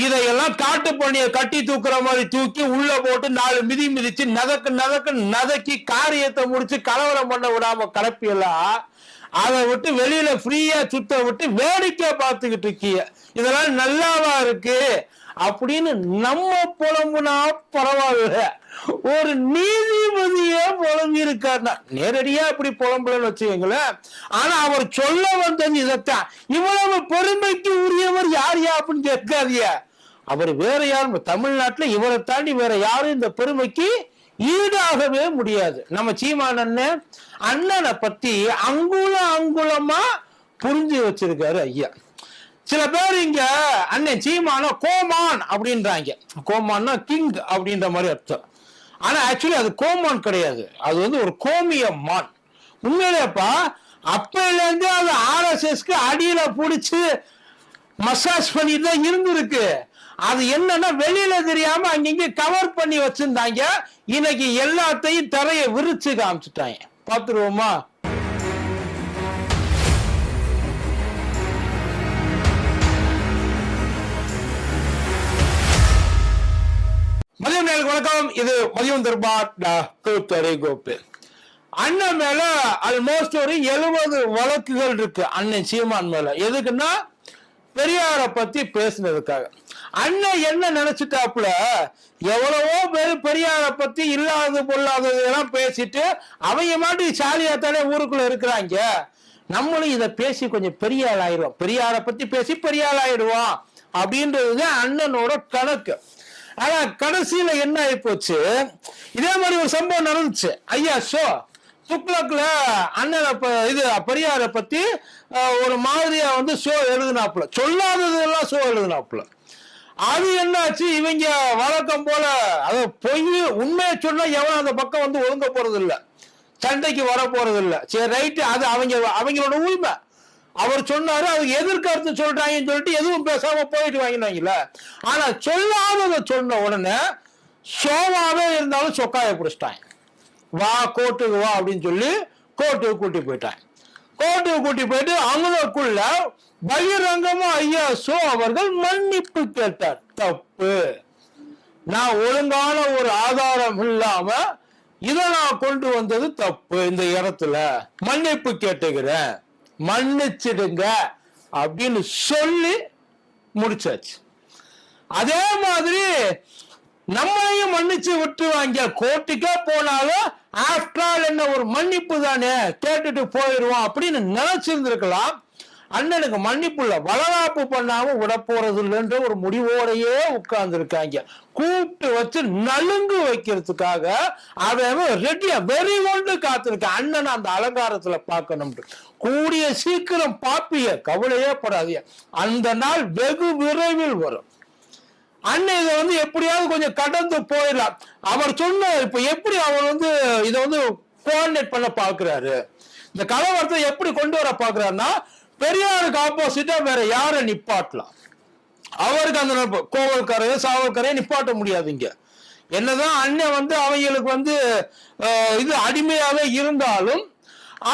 இதையெல்லாம் காட்டு பணியை கட்டி தூக்குற மாதிரி தூக்கி உள்ள போட்டு நாலு மிதி மிதிச்சு நதக்கு நதக்கு நதக்கி காரியத்தை முடிச்சு கலவரம் பண்ண விடாம கலப்பியெல்லாம் அதை விட்டு வெளியில ஃப்ரீயா சுத்த விட்டு வேடிக்கை பார்த்துக்கிட்டு இருக்கிய இதெல்லாம் நல்லாவா இருக்கு? அப்படின்னு நம்ம புலம்புனா பரவாயில்ல. ஒரு நீதிபதியே புலம்பி இருக்காருனா நேரடியா இப்படி புலம்புலன்னு வச்சுக்கோங்களேன். ஆனா அவர் சொல்ல வந்தது இதைத்தான். இவ்வளவு பெருமைக்கு உரியவர் யார் யா அப்படின்னு கேட்காதியா அவர் வேற யாரும் தமிழ்நாட்டில் இவரை தாண்டி வேற யாரும் இந்த பெருமைக்கு ஈடாகவே முடியாது. நம்ம சீமான் அண்ணன் அண்ணனை பத்தி அங்குலம் அங்குலமா புரிஞ்சு வச்சிருக்காரு ஐயா. சில பேர் இங்க அண்ணன் சீமான கோமான் அப்படின்றாங்க. கோமான்னா கிங் அப்படின்ற மாதிரி அர்த்தம். ஆனா ஆக்சுவலி அது கோமான் கிடையாது. அது வந்து ஒரு கோமிய மான். உண்மையிலேப்பா அப்பையிலேருந்து அது ஆர்எஸ்எஸ்க்கு அடியில புடிச்சு மசாஜ் பண்ணிட்டு தான் இருந்திருக்கு. அது என்னன்னா வெளியில தெரியாம அங்கிங்க கவர் பண்ணி வச்சிருந்தாங்க. இன்னைக்கு எல்லாத்தையும் தரைய விரிச்சு காமிச்சிட்டாங்க. பாத்துருவோமா மதியம் நேருக்கு வணக்கம். இது மதியம் தர்பார் தரை கோப்பு அண்ணன் மேல ஆல்மோஸ்ட் ஒரு எழுபது வழக்குகள் இருக்கு. அண்ணன் சீமான் மேல. எதுக்குன்னா பெரியாரை பத்தி பேசுனதுக்காக. அண்ணன் என்ன நினைச்சிட்டாப்புல? எவ்வளவோ பேர் பெரியாரை பத்தி இல்லாதது பொல்லாதது எல்லாம் பேசிட்டு அவங்க மாட்டி சாலியா தானே ஊருக்குள்ள இருக்கிறாங்க. நம்மளும் இதை பேசி கொஞ்சம் பெரிய ஆள் ஆயிடுவோம் பெரியார பத்தி பேசி பெரிய ஆள் ஆயிடுவோம் அப்படின்றதுதான் அண்ணனோட கணக்கு. ஆனா கடைசியில என்ன ஆகி போச்சு இதே மாதிரி ஒரு சம்பவம் நடந்துச்சு. ஐயா ஷோ துக்ளக்ல அண்ணனை இது பெரியாரை பத்தி ஒரு மாதிரியா வந்து ஷோ எழுதினாப்புல. சொல்லாததெல்லாம் ஷோ எழுதினாப்புல. அது என்னாச்சு? இவங்க வழக்கம் போல அது பொய் உண்மையை சொன்னா எவன் அந்த பக்கம் வந்து ஒழுங்க போறது இல்ல சண்டைக்கு வர போறது இல்ல சரி ரைட்டு அது அவங்க அவங்களோட உரிமை. அவர் சொன்னாரு அது எதிர்கருத்து சொல்றாங்கன்னு சொல்லிட்டு எதுவும் பேசாம போயிட்டு வாங்கினாங்கல்ல. ஆனா சொல்லாததை சொன்ன உடனே சோவாவே இருந்தாலும் சொக்காய பிடிச்சிட்டாங்க. வா கோர்ட்டுக்கு வா அப்படின்னு சொல்லி கோர்ட்டுக்கு கூட்டி போயிட்டாங்க. கோர்ட்டுக்கு கூட்டி போயிட்டு அவங்களுக்குள்ள பகிரங்கமா ஐயா சோ அவர்கள் மன்னிப்பு கேட்டார். தப்பு. நான் ஒழுங்கான ஒரு ஆதாரம் இல்லாம இதை நான் கொண்டு வந்தது தப்பு இந்த இடத்துல. மன்னிப்பு கேட்டுக்கிறேன். மன்னிச்சிடுங்க அப்படின்னு சொல்லி முடிச்சாச்சு. அதே மாதிரி நம்மளையும் மன்னிச்சு விட்டுருவாங்க. கோர்ட்டுக்கே போனாலும் ஆஃப்டர் என்ன ஒரு மன்னிப்பு தானே? கேட்டுட்டு போயிடுவோம் அப்படின்னு நினைச்சிருந்திருக்கலாம். அண்ணனுக்கு மன்னிப்பு இல்ல வளகாப்பு பண்ணாம விட போறது இல்லைன்ற ஒரு முடிவோடையே உட்கார்ந்துருக்காங்க. கூப்பிட்டு வச்சு நலுங்கு வைக்கிறதுக்காக அவன் ரெடியா வெறி கொண்டு காத்திருக்கான் அண்ணன் அந்த அலங்காரத்துல பார்க்கணும்னு கூடிய சீக்கிரம் பாப்பிய கவலையே படாதிய அந்த நாள் வெகு விரைவில் வரும். அண்ணன் இதை வந்து எப்படியாவது கொஞ்சம் கடந்து போயிடலாம். அவர் சொன்ன இப்ப எப்படி அவர் வந்து இதை வந்து கோஆர்டினேட் பண்ண பாக்குறாரு இந்த கலவரத்தை எப்படி கொண்டு வர பாக்குறாருன்னா பெரியாருக்கு ஆப்போசிட்டா வேற யாரை நிப்பாட்டலாம்? அவருக்கு அந்த நினைப்பு கோவல்கரையோ நிப்பாட்ட முடியாது இங்க. என்னதான் அண்ணன் வந்து அவங்களுக்கு வந்து இது அடிமையாவே இருந்தாலும்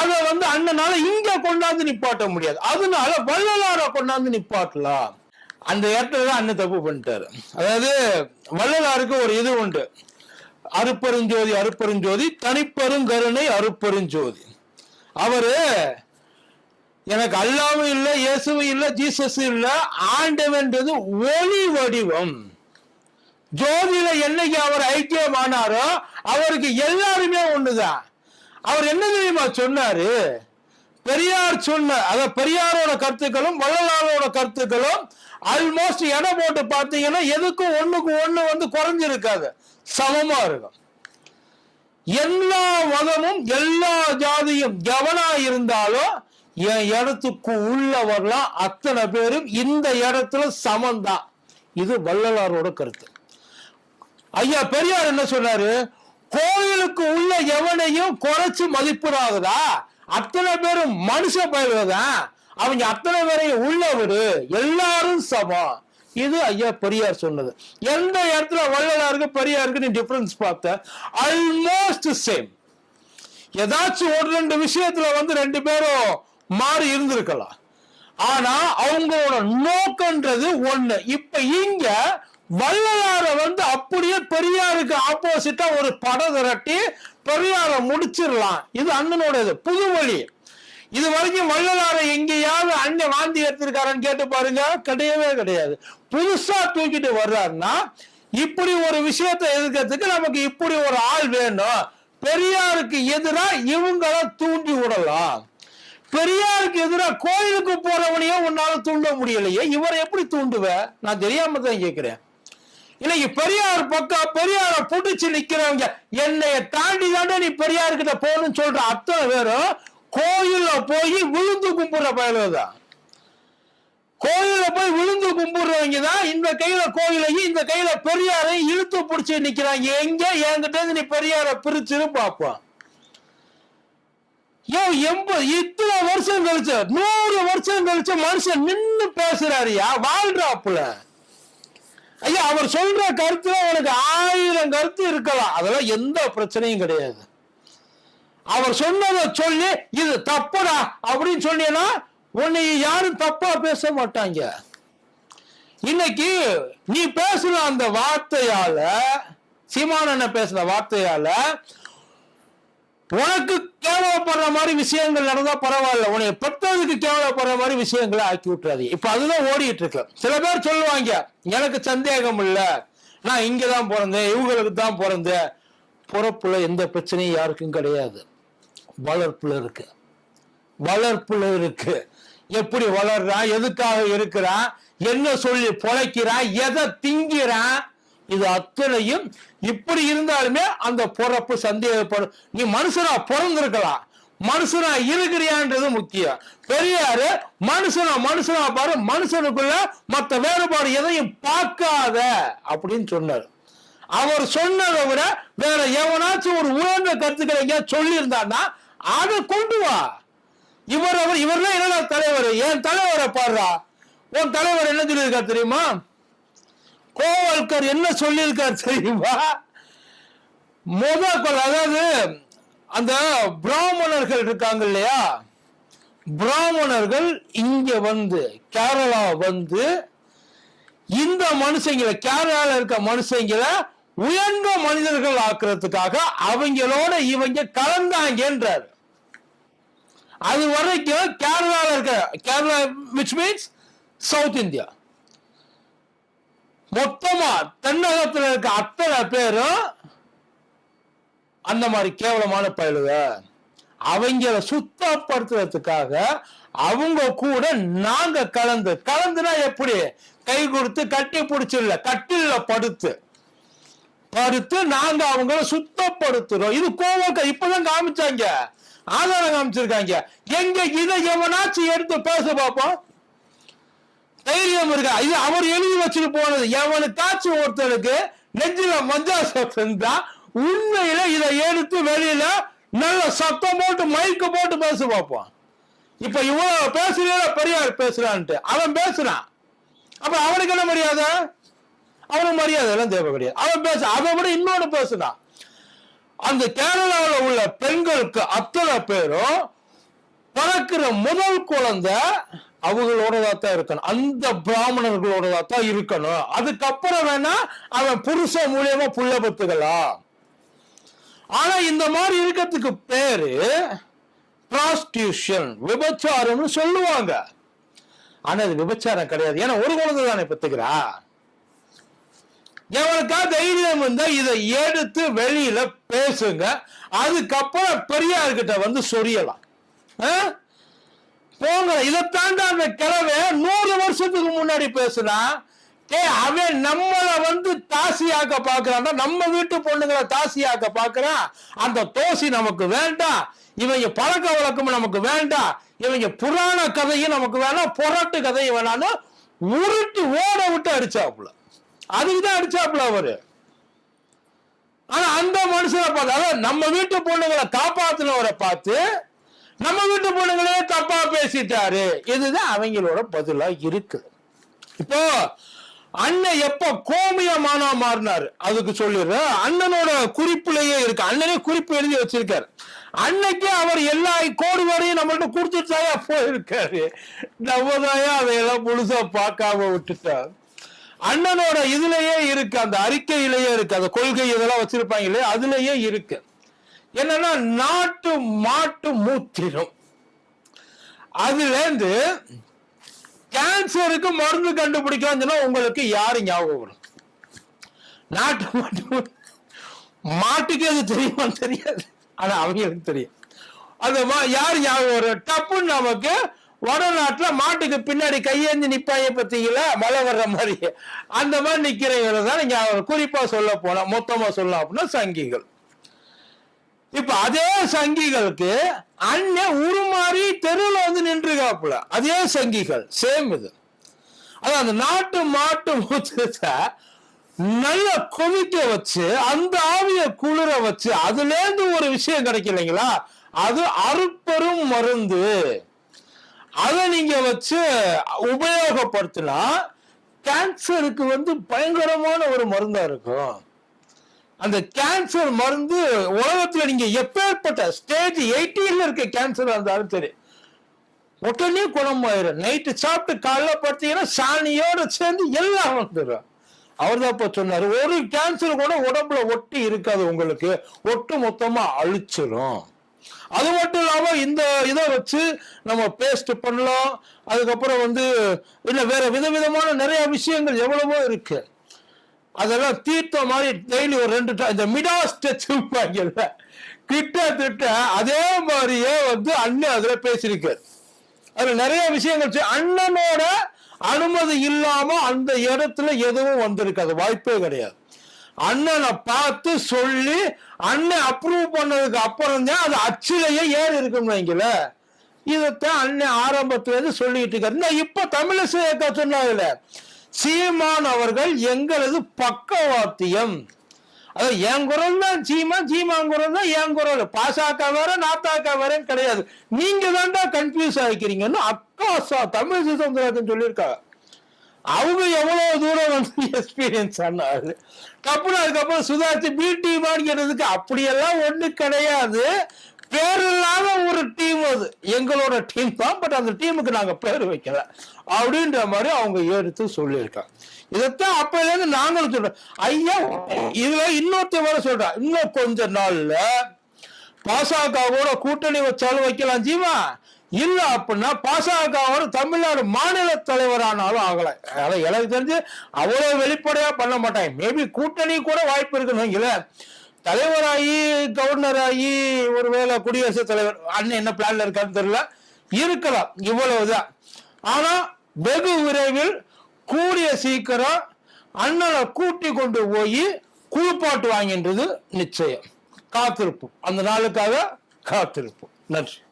அதை வந்து அண்ணனால இங்க கொண்டாந்து நிப்பாட்ட முடியாது. அதனால வள்ளலார கொண்டாந்து நிப்பாட்டலாம். அந்த இடத்துல தான் அண்ணன் தப்பு பண்ணிட்டாரு. அதாவது வள்ளலாருக்கு ஒரு இது உண்டு. அருப்பெருஞ்சோதி அருப்பெருஞ்சோதி தனிப்பெருங்கருணை அருப்பெருஞ்சோதி. அவரு எனக்கு அல்லாவும் இல்லை இயேசுவும் இல்லை ஜீசஸ் இல்லை ஆண்டவன்றது ஒளி வடிவம். ஜோதியில என்னைக்கு அவர் ஐக்கியமானாரோ அவருக்கு எல்லாருமே ஒண்ணுதான். அவர் என்ன தெரியுமா சொன்னாரு? பெரியார் சொன்ன அத பெரியாரோட கருத்துக்களும் வள்ளலாரோட கருத்துக்களும் ஆல்மோஸ்ட் எடை போட்டு பார்த்தீங்கன்னா எதுக்கும் ஒண்ணுக்கு ஒண்ணு வந்து குறைஞ்சிருக்காது. சமமா இருக்கும். எல்லா மதமும் எல்லா ஜாதியும் எவனா இருந்தாலும் என் இடத்துக்கு உள்ளவர்லாம் அத்தனை பேரும் இந்த இடத்துல சமந்தான் இது வள்ளலாரோட கருத்து. ஐயா பெரியார் என்ன சொன்னாரு? கோயிலுக்கு உள்ள எவனையும் குறைச்சு மதிப்பிடாததா? அத்தனை பேரும் மனுஷ பயில்வதான் அவங்க அத்தனை பேரையும் உள்ள விடு. எல்லாரும் சமம். இது ஐயா பெரியார் சொன்னது. எந்த இடத்துல வள்ளலாருக்கு பெரியாருக்கு நீ டிஃபரன்ஸ் பார்த்த? ஆல்மோஸ்ட் சேம் ஏதாச்சும் ஒரு ரெண்டு விஷயத்துல வந்து ரெண்டு பேரும் மாறி இருந்திருக்கலாம். ஆனா அவங்களோட நோக்கன்றது ஒண்ணு. இப்ப இங்க வள்ளலார வந்து அப்படியே பெரியாருக்கு ஆப்போசிட்டா ஒரு படம் திரட்டி பெரியாரை முடிச்சிடலாம். இது அண்ணனோடது புது வழி இது வரைக்கும் வள்ளலாரை எங்கேயாவது அண்ணன் வாந்தி எடுத்திருக்காரன்னு கேட்டு பாருங்க. கிடையவே கிடையாது. புதுசா தூக்கிட்டு வர்றாருன்னா இப்படி ஒரு விஷயத்தை எதிர்க்கிறதுக்கு நமக்கு இப்படி ஒரு ஆள் வேணும். பெரியாருக்கு எதிராக இவங்கள தூண்டி விடலாம். பெரியாருக்கு எதிராக கோயிலுக்கு போறவனையும் உன்னால தூண்ட முடியலையே. இவரை எப்படி தூண்டுவ? நான் தெரியாம தான் கேட்கிறேன் இன்னைக்கு பெரியார் பக்கம் பெரியார புடிச்சு நிக்கிறவங்க. என்னைய தாண்டி தாண்டா நீ பெரியார் கிட்ட போகணும்னு சொல்ற அத்தனை பேரும் கோயில்ல போய் விழுந்து கும்பிடுற பயலுதான் கோயில போய் விழுந்து கும்பிடுறவங்க தான் இந்த கையில கோயிலையும் இந்த கையில பெரியாரையும் இழுத்து பிடிச்சி நிக்கிறாங்க. எங்க என்கிட்ட இருந்து நீ பெரியார பிரிச்சுன்னு பார்ப்போம். ஏ எண்பது இத்தனை வருஷம் கழிச்சு நூறு வருஷம் கழிச்சு மனுஷன் நின்று பேசுறாருயா வாழ்றாப்புல. ஐயா அவர் சொல்ற கருத்துல உனக்கு ஆயிரம் கருத்து இருக்கலாம். அதெல்லாம் எந்த பிரச்சனையும் கிடையாது. அவர் சொன்னதை சொல்லி இது தப்புடா அப்படின்னு சொன்னீங்கன்னா உன்னை யாரும் தப்பா பேச மாட்டாங்க. இன்னைக்கு நீ பேசுன அந்த வார்த்தையால சீமானண்ண பேசுன வார்த்தையால உனக்கு கேவலப்படுற மாதிரி விஷயங்கள் நடந்தா பரவாயில்ல. உன்னை பெற்றதுக்கு கேவலப்படுற மாதிரி விஷயங்களை ஆக்கி விட்டுறாது. இப்ப அதுதான் ஓடிட்டு இருக்கு. சில பேர் சொல்லுவாங்க எனக்கு சந்தேகம் இல்ல. நான் இங்கதான் பிறந்தேன். இவங்களுக்கு தான் பிறந்தேன். பிறப்புல எந்த பிரச்சனையும் யாருக்கும் கிடையாது. வளர்ப்புல இருக்கு. வளர்ப்புல இருக்கு. எப்படி வளர்றான்? எதுக்காக இருக்கிறான்? என்ன சொல்லி பொழைக்கிறான்? எதை திங்கிறான்? இது அத்தனையும் இப்படி இருந்தாலுமே அந்த பிறப்பு சந்தேகப்படும். நீ மனுஷனா பிறந்திருக்கலாம் மனுஷனா இருக்கிறியான்றது முக்கியம். பெரியாரு மனுஷனா மனுஷனா பாரு மனுஷனுக்குள்ள மத்த வேறுபாடு எதையும் பார்க்காத அப்படின்னு சொன்னார். அவர் சொன்னதை விட வேற எவனாச்சும் ஒரு உயர்ந்த கருத்துக்களை எங்கேயாவது சொல்லி இருந்தான்னா அதை கொண்டு வா. இவர் அவர் இவர்லாம் என்னடா தலைவர்? என் தலைவரை பாடுறா உன் தலைவர் என்ன சொல்லியிருக்கா தெரியுமா? கோவல்கர் என்ன சொல்லியிருக்கார் தெரியுமா? முத அதாவது அந்த பிராமணர்கள் இருக்காங்க இல்லையா? பிராமணர்கள் இங்க வந்து கேரளா வந்து இந்த மனுஷங்களை கேரளால இருக்க மனுஷங்களை உயர்ந்த மனிதர்கள் ஆக்குறதுக்காக அவங்களோட இவங்க கலந்தாங்கன்றார். அது வரைக்கும் கேரளால இருக்க Kerala which means south India மொத்தமா தென்னகத்துல இருக்க அத்தனை பேரும் அந்த மாதிரி கேவலமான பயலுக. அவங்கள சுத்தப்படுத்துறதுக்காக அவங்க கூட நாங்க கலந்து கலந்துனா எப்படி? கை கொடுத்து கட்டி பிடிச்சிடல கட்டில படுத்து. படுத்து நாங்க அவங்கள சுத்தப்படுத்துறோம். இது கோவக்க இப்பதான் காமிச்சாங்க. ஆதாரம் காமிச்சிருக்காங்க. எங்க இதை எவனாச்சும் எடுத்து பேச பார்ப்போம்? தைரியம் இருக்கா. இது அவர் எழுதி வச்சுட்டு போனது. எவனுக்காச்சும் ஒருத்தனுக்கு நெஞ்சில மஞ்சா சொத்து இருந்தா உண்மையில இதை எடுத்து வெளியில நல்ல சத்தம் போட்டு மைக்கு போட்டு பேச பார்ப்போம் இப்ப இவ்வளவு பேசுறீங்க பெரியார் பேசுறான்ட்டு. அவன் பேசுறான். அப்ப அவனுக்கு என்ன மரியாதை? அவனுக்கு மரியாதை எல்லாம் தேவை கிடையாது. அவன் பேச அவன் விட இன்னொன்னு பேசுனான் அந்த கேரளாவில் உள்ள பெண்களுக்கு அத்தனை பேரும் பிறக்கிற முதல் குழந்தை அவங்களோடதா தான் இருக்கணும். அந்த பிராமணர்களோடதா தான் இருக்கணும். அதுக்கப்புறம் வேணா அவன் புருஷன் மூலியமா புள்ள பத்துக்கலாம் ஆனா இந்த மாதிரி இருக்கிறதுக்கு பேரு பிராஸ்டியூஷன் விபச்சாரம்னு சொல்லுவாங்க. ஆனா அது விபச்சாரம் கிடையாது. ஏன்னா ஒரு குழந்தை தானே பெத்துக்கிறா எவனுக்கா தைரியம் இருந்தா இதை எடுத்து வெளியில பேசுங்க. அதுக்கப்புறம் பெரியார்கிட்ட வந்து சொரியலாம். ஆ? போங்க இதை தாண்டி அந்த கிழவை நூறு வருஷத்துக்கு முன்னாடி பேசுனா ஏ அவன் நம்மளை வந்து தாசியாக்க பாக்குறான். நம்ம வீட்டு பொண்ணுங்களை தாசியாக்க பாக்குறான். அந்த தோசி நமக்கு வேண்டாம். இவங்க பழக்க வழக்கம் நமக்கு வேண்டாம். இவங்க புராண கதையும் நமக்கு வேணாம். புரட்டு கதையும் வேணாம்னு உருட்டு ஓட விட்டு அடிச்சாப்புல. அதுக்கு தான் அடிச்சாப்புல அவரு. ஆனா அந்த மனுஷனை பார்த்து அதாவது நம்ம வீட்டு பொண்ணுங்களை காப்பாத்தினவரை பார்த்து நம்ம வீட்டு பொண்ணுங்களே தப்பா பேசிட்டாரு. இதுதான் அவங்களோட பதிலா இருக்கு. இப்போ அண்ணன் எப்ப கோமியமானா மாறினாரு? அதுக்கு சொல்லிடுறேன். அண்ணனோட குறிப்புலயே இருக்கு. அண்ணனே குறிப்பு எழுதி வச்சிருக்காரு. அன்னைக்கே அவர் எல்லா கோடி வரையும் நம்மள்ட்ட கொடுத்துட்டாயா? போயிருக்காரு. நம்மதாயா அதையெல்லாம் முழுசா பார்க்காம விட்டுட்டார். அண்ணனோட இதுலயே இருக்கு. அந்த அறிக்கையிலேயே இருக்கு. அந்த கொள்கை இதெல்லாம் வச்சிருப்பாங்க இல்லையா? அதுலயே இருக்கு. என்னன்னா நாட்டு மாட்டு மூத்திரம். அதுலேருந்து கேன்சருக்கு மருந்து கண்டுபிடிக்கலாம் உங்களுக்கு யாரு ஞாபகம் வரும்? நாட்டு மாட்டு மாட்டுக்கு அது தெரியுமா தெரியாது. ஆனா அவங்களுக்கு தெரியும். அது யார் ஞாபகம் வரும்? டப்புன்னு நமக்கு வடநாட்டுல மாட்டுக்கு பின்னாடி கையேந்தி நிப்பாயை பத்தீங்களா மழை வர்ற மாதிரி. அந்த மாதிரி நிக்கிறவங்க தான் ஞாபகம் குறிப்பா சொல்ல போனா மொத்தமா சொல்லலாம் அப்படின்னா சங்கிகள். இப்ப அதே சங்கிகளுக்கு அண்ணன் உருமாறி தெருவில் வந்து நின்றுகாப்புல அதே சங்கிகள் சேம் இது. அதான் அந்த நாட்டு மாட்டு மூச்சத்தை நல்லா கொதிக்க வச்சு அந்த ஆவிய குளிர வச்சு அதுல இருந்து ஒரு விஷயம் கிடைக்கலைங்களா அது அருப்பெரும் மருந்து. அதை நீங்க வச்சு உபயோகப்படுத்தினா கேன்சருக்கு வந்து பயங்கரமான ஒரு மருந்தா இருக்கும். அந்த கேன்சர் மருந்து உலகத்துல நீங்க எப்பேற்பட்ட ஸ்டேஜ் எயிட்டீன்ல இருக்க கேன்சர் இருந்தாலும் சரி உடனே குணமாயிரும். நைட்டு சாப்பிட்டு காலைல பார்த்தீங்கன்னா சாணியோட சேர்ந்து எல்லாம் வந்துடும் அவர் தான் இப்ப சொன்னாரு ஒரு கேன்சர் கூட உடம்புல ஒட்டி இருக்காது உங்களுக்கு. ஒட்டு மொத்தமா அழிச்சிடும் அது மட்டும் இல்லாம இந்த இதை வச்சு நம்ம பேஸ்ட் பண்ணலாம். அதுக்கப்புறம் வந்து இன்னும் வேற விதவிதமான நிறைய விஷயங்கள் எவ்வளவோ இருக்கு. அதெல்லாம் தீர்த்த மாதிரி டெய்லி ஒரு ரெண்டு இந்த மிடா டச் வைப்பாங்கல்ல கிட்டத்தட்ட அதே மாதிரியே வந்து அண்ணன் அதுல பேசியிருக்காரு அதுல நிறைய விஷயங்கள் அண்ணனோட அனுமதி இல்லாம அந்த இடத்துல எதுவும் வந்திருக்காது வாய்ப்பே கிடையாது. அண்ணனை பார்த்து சொல்லி அண்ணன் அப்ரூவ் பண்ணதுக்கு அப்புறம் தான் அது அச்சிலேயே ஏறி இருக்கும்னு வைங்கள? இதைத்தான் அண்ணன் ஆரம்பத்துல இருந்து சொல்லிட்டு இருக்காரு. நான் இப்ப தமிழிசை சொன்னாங்கல்ல. சீமான் அவர்கள் எங்களது பக்கவாத்தியம். அது என் குரல் தான் சீமா சீமான் குரல் தான் என் குரல். பாசாக்கா வேற நாத்தாக்கா வேறன்னு கிடையாது. நீங்க தான்டா கன்ஃபியூஸ் ஆகிக்கிறீங்கன்னு அக்கா சா- தமிழ் சுதந்திரத்தின் சொல்லியிருக்காங்க. அவங்க எவ்வளவு தூரம் வந்து எக்ஸ்பீரியன்ஸ் ஆனாரு அப்புறம் அதுக்கப்புறம் சுதாச்சு பி டீம் அப்படியெல்லாம் ஒண்ணு கிடையாது. பேர் இல்லாத ஒரு டீம் அது. எங்களோட டீம் தான் பட் அந்த டீமுக்கு நாங்க பேர் வைக்கல. அப்படின்ற மாதிரி அவங்க எடுத்து சொல்லியிருக்காங்க. இதைத்தான் அப்பல இருந்து நாங்களும் சொல்றோம். ஐயா இதுல இன்னொருத்த வர சொல்றேன் இன்னும் கொஞ்ச நாள்ல பாசகவோட கூட்டணி வச்சாலும் வைக்கலாம் ஜீவா. இல்ல அப்படின்னா பாசகவோட தமிழ்நாடு மாநில தலைவரானாலும் ஆகல. அதான் எனக்கு தெரிஞ்சு அவ்வளவு வெளிப்படையா பண்ண மாட்டாங்க. மேபி கூட்டணி கூட வாய்ப்பு இருக்கணும் வைங்களேன். தலைவராகி கவர்னராகி ஒருவேளை குடியரசுத் தலைவர் அண்ணன் என்ன பிளான்ல இருக்கான்னு தெரியல. இருக்கலாம் இவ்வளவுதான். ஆனா வெகு விரைவில் கூடிய சீக்கிரம் அண்ணனை கூட்டி கொண்டு போய் குளிப்பாட்டு வாங்கின்றது நிச்சயம். காத்திருப்போம். அந்த நாளுக்காக காத்திருப்போம். நன்றி.